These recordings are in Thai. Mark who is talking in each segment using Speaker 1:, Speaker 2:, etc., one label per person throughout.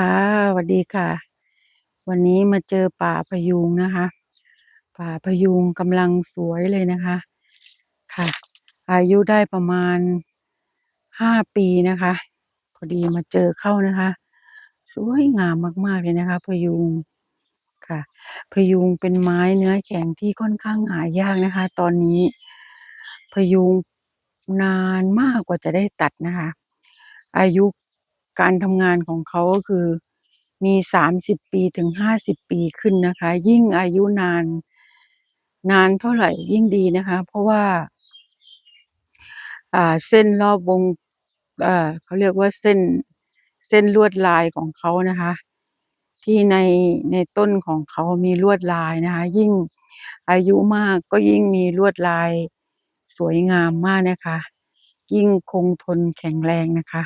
Speaker 1: ค่ะสวัสดีค่ะ วันนี้มาเจอป่าพยูงนะคะ ป่าพยูงกำลังสวยเลยนะคะค่ะ อายุได้ประมาณห้าปีนะคะ พอดีมาเจอเข้านะคะ สวยงามมากๆเลยนะคะ พยูงค่ะ พยูงเป็นไม้เนื้อแข็งที่ค่อนข้างหายากนะคะ ตอนนี้ พยูงนานมากกว่าจะได้ตัดนะคะ อายุ การทำงานของเขาก็คือมีสามสิบปีถึงห้าสิบปีขึ้นนะคะ ยิ่งอายุนาน นานเท่าไหร่ยิ่งดีนะคะ เพราะว่าเส้นรอบวงเขาเรียกว่าเส้นเส้นลวดลายของเขานะคะ ที่ในในต้นของเขามีลวดลายนะคะ ยิ่งอายุมากก็ยิ่งมีลวดลายสวยงามมากนะคะ ยิ่งคงทนแข็งแรงนะคะ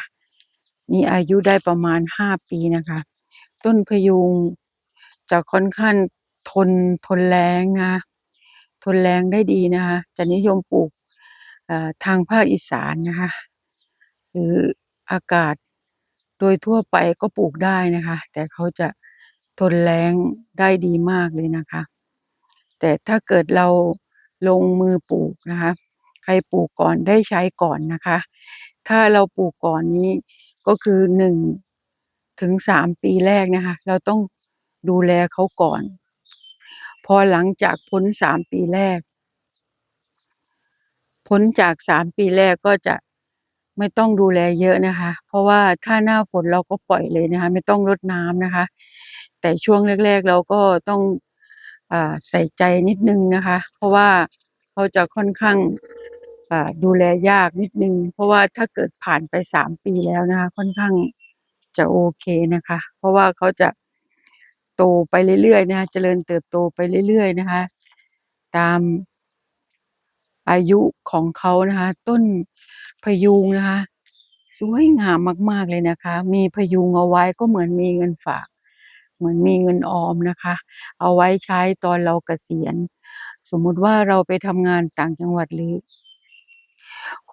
Speaker 1: นี่อายุได้ประมาณห้าปีนะคะ ต้นพะยูงจะค่อนข้างทนทนแล้งนะ ทนแล้งได้ดีนะคะ จะนิยมปลูกทางภาคอีสานนะคะ หรืออากาศโดยทั่วไปก็ปลูกได้นะคะ แต่เขาจะทนแล้งได้ดีมากเลยนะคะ แต่ถ้าเกิดเราลงมือปลูกนะคะ ใครปลูกก่อนได้ใช้ก่อนนะคะ ถ้าเราปลูกก่อนนี้ ก็คือหนึ่งถึงสามปีแรกนะคะ เราต้องดูแลเขาก่อน พอหลังจากพ้นสามปีแรก พ้นจากสามปีแรกก็จะไม่ต้องดูแลเยอะนะคะ เพราะว่าถ้าหน้าฝนเราก็ปล่อยเลยนะคะ ไม่ต้องรดน้ำนะคะ แต่ช่วงแรกๆเราก็ต้องอใส่ใจนิดนึงนะคะ เพราะว่าเขาจะค่อนข้าง อ่าดูแลยากนิดหนึ่งเพราะว่าถ้าเกิดผ่านไปสามปีแล้วนะคะ ค่อนข้างจะโอเคนะคะ เพราะว่าเขาจะโตไปเรื่อยๆนะคะเจริญเติบโตไปเรื่อยๆนะคะ ตามอายุของเขานะคะ ต้นพยูงนะคะ สวยงามมาก ๆเลยนะคะ มีพยูงเอาไว้ก็เหมือนมีเงินฝาก เหมือนมีเงินออมนะคะ เอาไว้ใช้ตอนเราเกษียณ สมมุติว่าเราไปทำงานต่างจังหวัดหรือ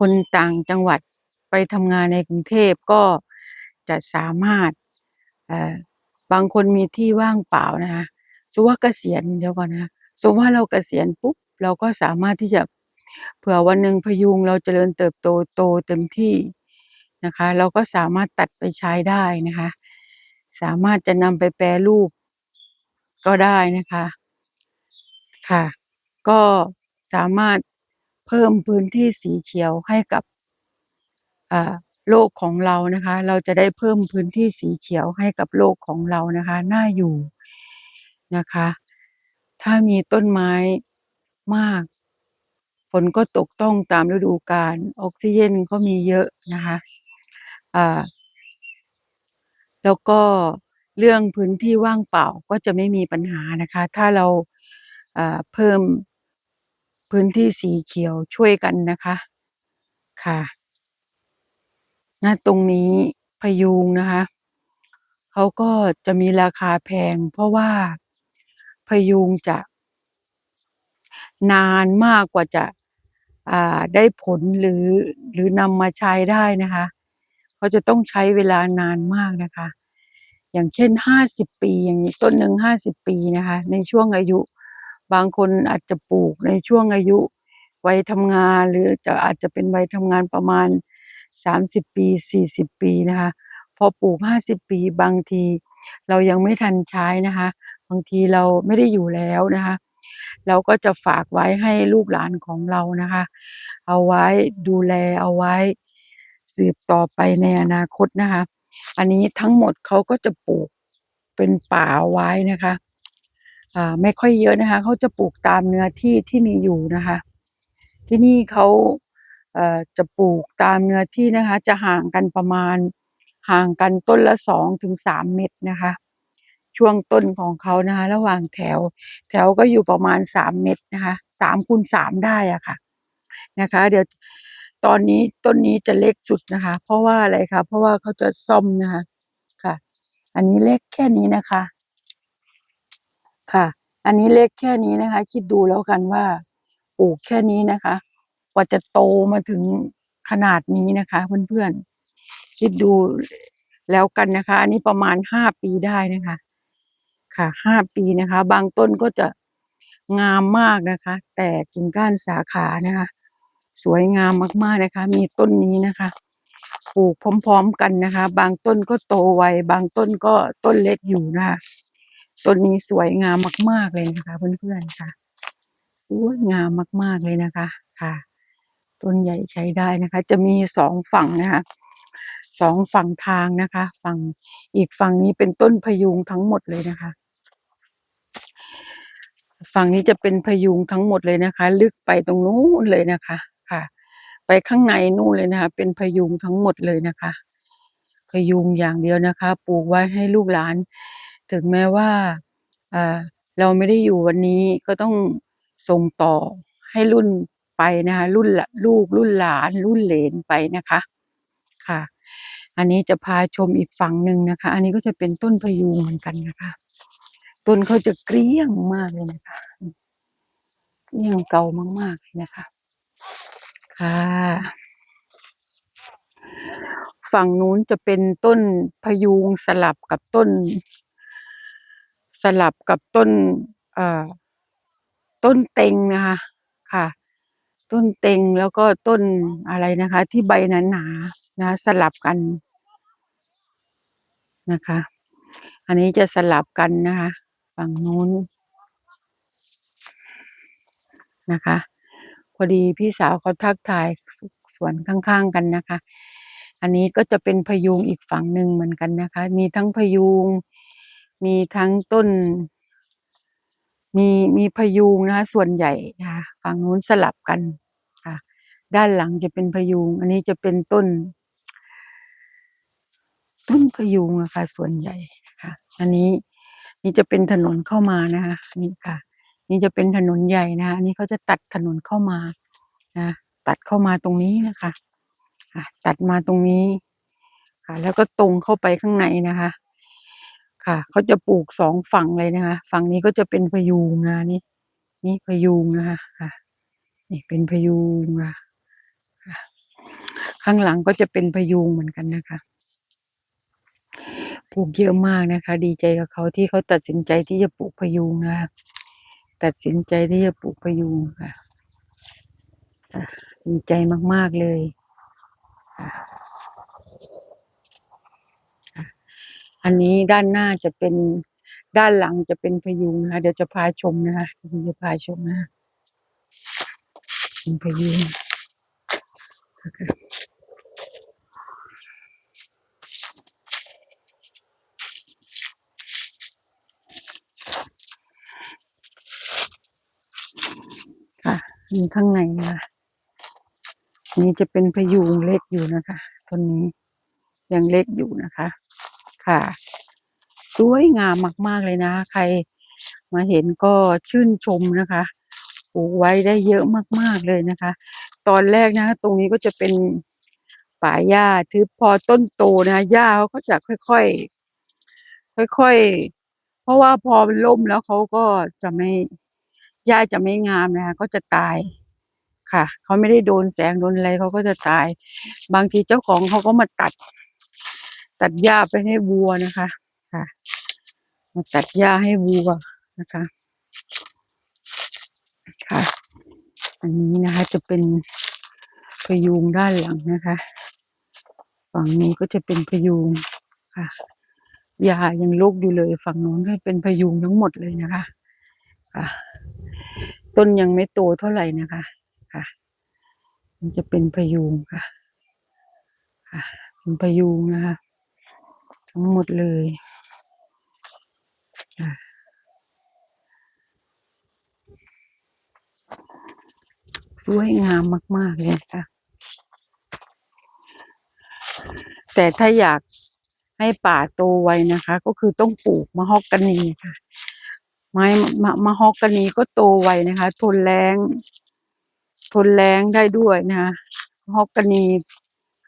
Speaker 1: คนต่างจังหวัดไปทำงานในกรุงเทพก็จะสามารถบางคนมีที่ว่างเปล่านะคะสมว่าเกษียณเดี๋ยวก่อนนะสมว่าเราเกษียณปุ๊บเราก็สามารถที่จะเผื่อวันหนึ่งพยูงเราเจริญเติบโตโตเต็มที่นะคะ เราก็สามารถตัดไปใช้ได้นะคะ สามารถจะนำไปแปรรูปก็ได้นะคะค่ะ ก็สามารถ เพิ่มพื้นที่สีเขียวให้กับโลกของเรานะคะ เราจะได้เพิ่มพื้นที่สีเขียวให้กับโลกของเรานะคะน่าอยู่นะคะ ถ้ามีต้นไม้มาก ฝนก็ตกต้องตามฤดูกาลออกซิเจนก็มีเยอะนะคะอ่าแล้วก็เรื่องพื้นที่ว่างเปล่าก็จะไม่มีปัญหานะคะ ถ้าเราเพิ่ม พื้นที่สีเขียวช่วยกันนะคะค่ะณตรงนี้พยูงนะคะเขาก็จะมีราคาแพง เพราะว่าพยูงจะ นานมากกว่าจะอ่าได้ผลหรือหรือนำมาใช้ได้นะคะเขาจะต้องใช้เวลานานมากนะคะ อย่างเช่น50ปีอย่างงี้ต้นหนึ่ง50ปีนะคะ ในช่วงอายุ บางคนอาจจะปลูกในช่วงอายุวัยทำงานหรือจะอาจจะเป็นวัยทำงานประมาณ 30 ปี 40 ปีนะคะ พอปลูก 50 ปีบางที เรายังไม่ทันใช้นะคะ บางทีเราไม่ได้อยู่แล้วนะคะ เราก็จะฝากไว้ให้ลูกหลานของเรานะคะ เอาไว้ดูแลเอาไว้สืบต่อไปในอนาคตนะคะ อันนี้ทั้งหมดเขาก็จะปลูกเป็นป่าไว้นะคะ ไม่ค่อยเยอะนะคะ เขาจะปลูกตามเนื้อที่ที่มีอยู่นะคะ ที่นี่เขาจะปลูกตามเนื้อที่นะคะ จะห่างกันประมาณห่างกันต้นละ2-3เมตรนะคะ ช่วงต้นของเขานะคะระหว่างแถว แถวก็อยู่ประมาณ3เมตรนะคะ3คูณ3ได้อะค่ะนะคะ เดี๋ยวตอนนี้ต้นนี้จะเล็กสุดนะคะ เพราะว่าอะไรคะเพราะว่าเขาจะซ่อมนะคะค่ะ อันนี้เล็กแค่นี้นะคะ ค่ะ อันนี้เล็กแค่นี้นะคะ คิดดูแล้วกันว่าปลูกแค่นี้นะคะ กว่าจะโตมาถึงขนาดนี้นะคะ เพื่อนๆ คิดดูแล้วกันนะคะ อันนี้ประมาณห้าปีได้นะคะ ค่ะห้าปีนะคะ บางต้นก็จะงามมากนะคะ แต่กิ่งก้านสาขานะคะ สวยงามมากๆนะคะ มีต้นนี้นะคะปลูกพร้อม ๆ กันนะคะ บางต้นก็โตไว บางต้นก็ต้นเล็กอยู่นะคะ ต้นนี้สวยงามมาก ๆเลยนะคะ เพื่อนๆค่ะ สวยงามมาก ๆเลยนะคะ ค่ะ ต้นใหญ่ใช้ได้นะคะ จะมีสองฝั่งนะคะสองฝั่งทางนะคะ ฝั่งอีกฝั่งนี้เป็นต้นพยุงทั้งหมดเลยนะคะ ฝั่งนี้จะเป็นพยุงทั้งหมดเลยนะคะ ลึกไปตรงนู้นเลยนะคะค่ะ ไปข้างในนู่นเลยนะคะ เป็นพยุงทั้งหมดเลยนะคะ พยุงอย่างเดียวนะคะ ปลูกไว้ให้ลูกหลาน ถึงแม้ว่าเราไม่ได้อยู่วันนี้ก็ต้องส่งต่อให้รุ่นไปนะคะรุ่นลูกรุ่นหลานรุ่นเหลนไปนะคะค่ะ อันนี้จะพาชมอีกฝั่งหนึ่งนะคะ อันนี้ก็จะเป็นต้นพยูงเหมือนกันนะคะ ต้นเขาจะเกลี้ยงมากเลยนะคะเกลี้ยงเก่ามากๆเลยนะคะ ค่ะ ฝั่งนู้นจะเป็นต้นพยูงสลับกับต้น สลับกับต้นเอ่อต้นเต็งนะคะค่ะ ต้นเต็งแล้วก็ต้นอะไรนะคะ ที่ใบหนาๆนะคะสลับกันนะคะ อันนี้จะสลับกันนะคะ ฝั่งนู้นนะคะ พอดีพี่สาวเขาทักทายสวนข้างๆกันนะคะ อันนี้ก็จะเป็นพยูงอีกฝั่งหนึ่งเหมือนกันนะคะ มีทั้งพยูง มีทั้งต้น มีมีพยูงนะคะส่วนใหญ่นะคะฝั่งนู้นสลับกันค่ะ ด้านหลังจะเป็นพยูงอันนี้จะเป็นต้น ต้นพยูงอะคะส่วนใหญ่นะคะอันนี้นี่จะเป็นถนนเข้ามานะคะนี่ค่ะ นี่จะเป็นถนนใหญ่นะคะอันนี้เขาจะตัดถนนเข้ามานะตัดเข้ามาตรงนี้นะคะตัดมาตรงนี้ค่ะ แล้วก็ตรงเข้าไปข้างในนะคะ ค่ะ เขาจะปลูกสองฝั่งเลยนะคะ ฝั่งนี้ก็จะเป็นพยูงนะนี่นี่พยูงนะคะค่ะนี่เป็นพยูงค่ะข้างหลังก็จะเป็นพยูงเหมือนกันนะคะปลูกเยอะมากนะคะ ดีใจกับเขาที่เขาตัดสินใจที่จะปลูกพยูงนะตัดสินใจที่จะปลูกพยูงค่ะดีใจมาก ๆ เลยค่ะ อันนี้ด้านหน้าจะเป็นด้านหลังจะเป็นพยูงนะคะเดี๋ยวจะพาชมนะคะเดี๋ยวจะพาชมนะเป็นพยูงค่ะมีข้างในนะนี่จะเป็นพยูงเล็กอยู่นะคะต้นนี้ยังเล็กอยู่นะคะ ค่ะ สวยงามมาก ๆ เลยนะ ใครมาเห็นก็ชื่นชมนะคะปลูกไว้ได้เยอะมาก ๆ เลยนะคะ ตอนแรกนะ ตรงนี้ก็จะเป็นป่าหญ้าทึบพอต้นโตนะคะหญ้าเขาก็จะค่อยๆค่อยๆเพราะว่าพอมันล่มแล้วเขาก็จะไม่หญ้าจะไม่งามนะคะก็จะตายค่ะเขาไม่ได้โดนแสงโดนอะไรเขาก็จะตาย บางทีเจ้าของเขาก็มาตัด ตัดหญ้าไปให้วัวนะคะค่ะ มาตัดหญ้าให้วัวนะคะ ค่ะ อันนี้นะคะจะเป็นพยูงด้านหลังนะคะ ฝั่งนี้ก็จะเป็นพยูงค่ะหญ้ายังรกอยู่เลย ฝั่งโน้นก็เป็นพยูงทั้งหมดเลยนะคะค่ะ ต้นยังไม่โตเท่าไหร่นะคะค่ะ มันจะเป็นพยูงค่ะ ค่ะเป็นพยูงนะคะ ทั้งหมดเลยสวยงามมาก ๆ เลยค่ะ แต่ถ้าอยากให้ป่าโตไวนะคะ ก็คือต้องปลูกมะฮอกกานีค่ะ ไม้มะมะฮอกกานีก็โตไวนะคะ ทนแล้งทนแล้งได้ด้วยนะคะมะฮอกกานี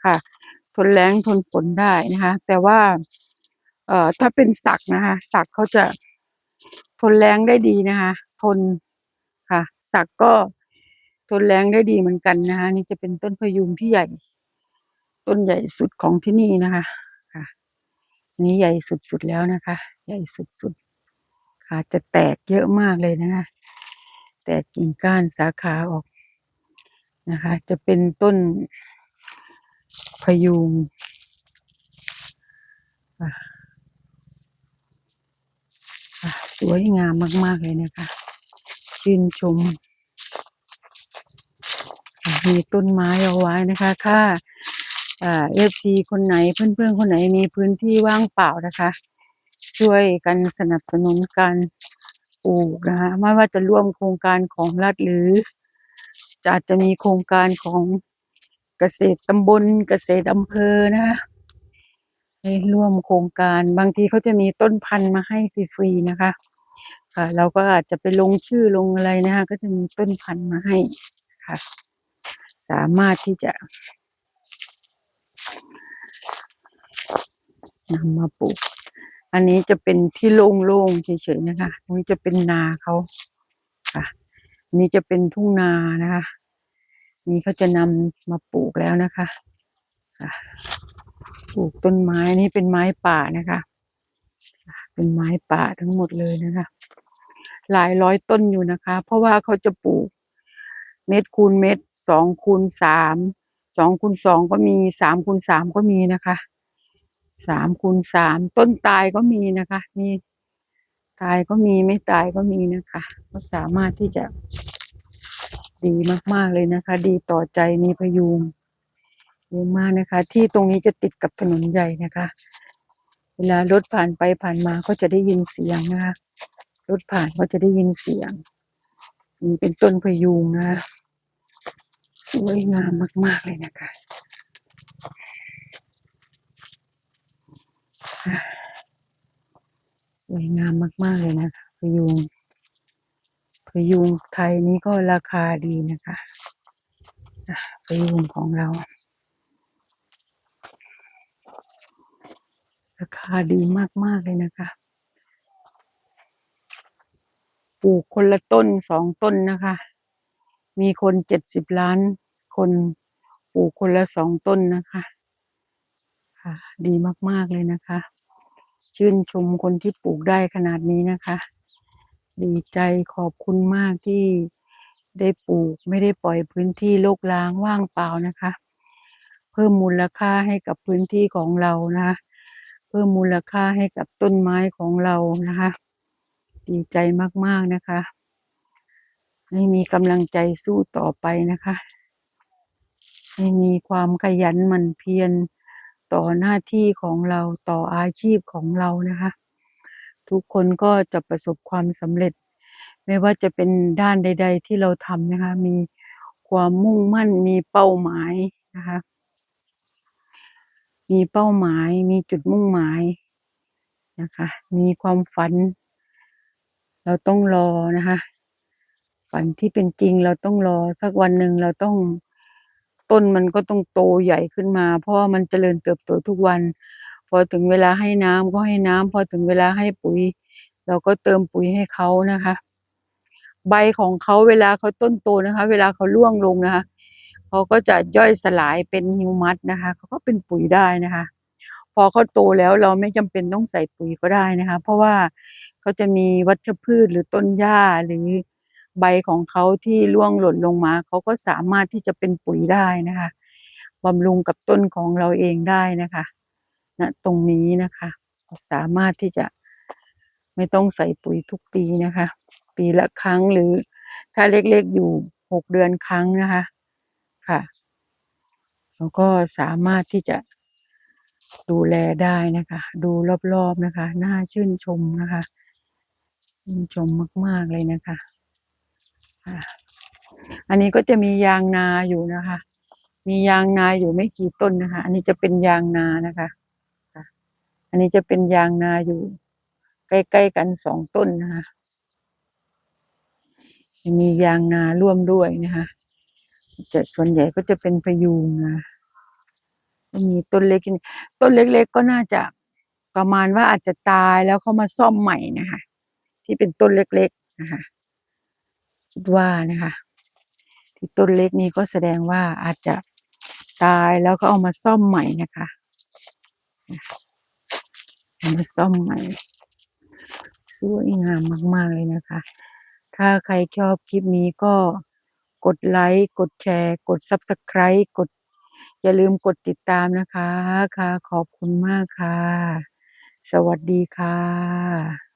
Speaker 1: ค่ะ ทนแล้งทนฝนได้นะคะ แต่ว่า เอ่อถ้าเป็นสักนะคะสักเขาจะทนแล้งได้ดีนะคะ ทนค่ะ สักก็ทนแล้งได้ดีเหมือนกันนะคะ นี่จะเป็นต้นพยูงที่ใหญ่ ต้นใหญ่สุดของที่นี่นะคะค่ะอันนี้ใหญ่สุดๆแล้วนะคะ ใหญ่สุดๆขาจะแตกเยอะมากเลยนะคะ แตกกิ่งก้านสาขาออกนะคะ จะเป็นต้น พยุงสวยงามมาก ๆ เลยนะคะ ชื่นชม มีต้นไม้เอาไว้นะคะ ถ้าอ่าเอฟซีคนไหนเพื่อนๆ คนไหนมีพื้นที่ว่างเปล่านะคะ ช่วยกันสนับสนุนการปลูกนะคะ ไม่ว่าจะร่วมโครงการของรัฐหรืออาจจะมีโครงการของ กษตรตำบลเกษตรอำเภอนะคะให้ร่วมโครงการบางทีเขาจะมีต้นพันธุ์มาให้ฟรีๆนะคะค่ะเราก็อาจจะไปลงชื่อลงอะไรนะคะก็จะมีต้นพันธุ์มาให้ค่ะ สามารถที่จะนำมาปลูก อันนี้จะเป็นที่โล่งๆเฉยๆนะคะตรงนี้จะเป็นนาเขาค่ะ นี้จะเป็นทุ่งนานะคะ นี่เขาจะนำมาปลูกแล้วนะคะปลูกต้นไม้นี่เป็นไม้ป่านะคะ เป็นไม้ป่าทั้งหมดเลยนะคะ หลายร้อยต้นอยู่นะคะ เพราะว่าเขาจะปลูก เม็ดคูณเม็ดสองคูณสามสองคูณสองก็มีสามคูณสามก็มีนะคะสามคูณสามต้นตายก็มีนะคะ มีตายก็มีไม่ตายก็มีนะคะ ก็สามารถที่จะ ดีมากๆเลยนะคะ ดีต่อใจมีพยุงเยอะมากนะคะ ที่ตรงนี้จะติดกับถนนใหญ่นะคะ เวลารถผ่านไปผ่านมาก็จะได้ยินเสียงนะคะรถผ่านก็จะได้ยินเสียงนี่เป็นต้นพยุงนะคะสวยงามมาก ๆ เลยนะคะสวยงามมาก ๆ เลยนะคะพยุง พยุงไทยนี้ก็ราคาดีนะคะพยุงของเรา ราคาดีมาก ๆ เลยนะคะปลูกคนละต้นสองต้นนะคะ มีคนเจ็ดสิบล้าน คนปลูกคนละสองต้นนะคะ ค่ะ ดีมาก ๆ เลยนะคะ ชื่นชมคนที่ปลูกได้ขนาดนี้นะคะ ดีใจขอบคุณมากที่ได้ปลูกไม่ได้ปล่อยพื้นที่รกร้างว่างเปล่านะคะ เพิ่มมูลค่าให้กับพื้นที่ของเรานะคะเพิ่มมูลค่าให้กับต้นไม้ของเรานะคะ ดีใจมากๆนะคะให้มีกำลังใจสู้ต่อไปนะคะให้มีความขยันหมั่นเพียรต่อหน้าที่ของเราต่ออาชีพของเรานะคะ ทุกคนก็จะประสบความสำเร็จ ไม่ว่าจะเป็นด้านใด ๆ ที่เราทำนะคะ มีความมุ่งมั่นมีเป้าหมายนะคะ มีเป้าหมายมีจุดมุ่งหมายนะคะ มีความฝัน เราต้องรอนะคะ ฝันที่เป็นจริงเราต้องรอสักวันหนึ่งเราต้องต้นมันก็ต้องโตใหญ่ขึ้นมา เพราะว่ามันเจริญเติบโตทุกวัน อถึงเวลาให้น้ำก็ให้น้ำพอถึงเวลาให้ปุ๋ย เราก็เติมปุ๋ยให้เขานะคะ ใบของเขาเวลาเขาต้นโตนะคะ เวลาเขาร่วงลงนะคะเขาก็จะย่อยสลายเป็นฮิวมัสนะคะเขาก็เป็นปุ๋ยได้นะคะ พอเขาโตแล้วเราไม่จำเป็นต้องใส่ปุ๋ยก็ได้นะคะ เพราะว่าเขาจะมีวัชพืชหรือต้นหญ้าหรือใบของเขาที่ร่วงหล่นลงมาเขาก็สามารถที่จะเป็นปุ๋ยได้นะคะบำรุงกับต้นของเราเองได้นะคะ ณตรงนี้นะคะสามารถที่จะไม่ต้องใส่ปุ๋ยทุกปีนะคะ ปีละครั้งหรือถ้าเล็กๆอยู่หกเดือนครั้งนะคะค่ะแล้วก็สามารถที่จะดูแลได้นะคะ ดูรอบๆนะคะน่าชื่นชมนะคะชื่นชมมากๆเลยนะคะค่ะอันนี้ก็จะมียางนาอยู่นะคะ มียางนาอยู่ไม่กี่ต้นนะคะ อันนี้จะเป็นยางนานะคะ อันนี้จะเป็นยางนาอยู่ ใกล้ๆกันสองต้นนะคะมียางนาร่วมด้วยนะคะจะส่วนใหญ่ก็จะเป็นพยุงนะมีต้นเล็กต้นเล็กๆก็น่าจะประมาณว่าอาจจะตายแล้วเขามาซ่อมใหม่นะคะ ที่เป็นต้นเล็กๆนะคะคิดว่านะคะ ที่ต้นเล็กนี้ก็แสดงว่าอาจจะตายแล้วก็เอามาซ่อมใหม่นะคะ มาซ่อมใหม่ สวยงามมาก ๆ เลยนะคะ ถ้าใครชอบคลิปนี้ก็กดไลค์ กดแชร์ กด Subscribe กด อย่าลืมกดติดตามนะคะ ค่ะ ขอบคุณมากค่ะ สวัสดีค่ะ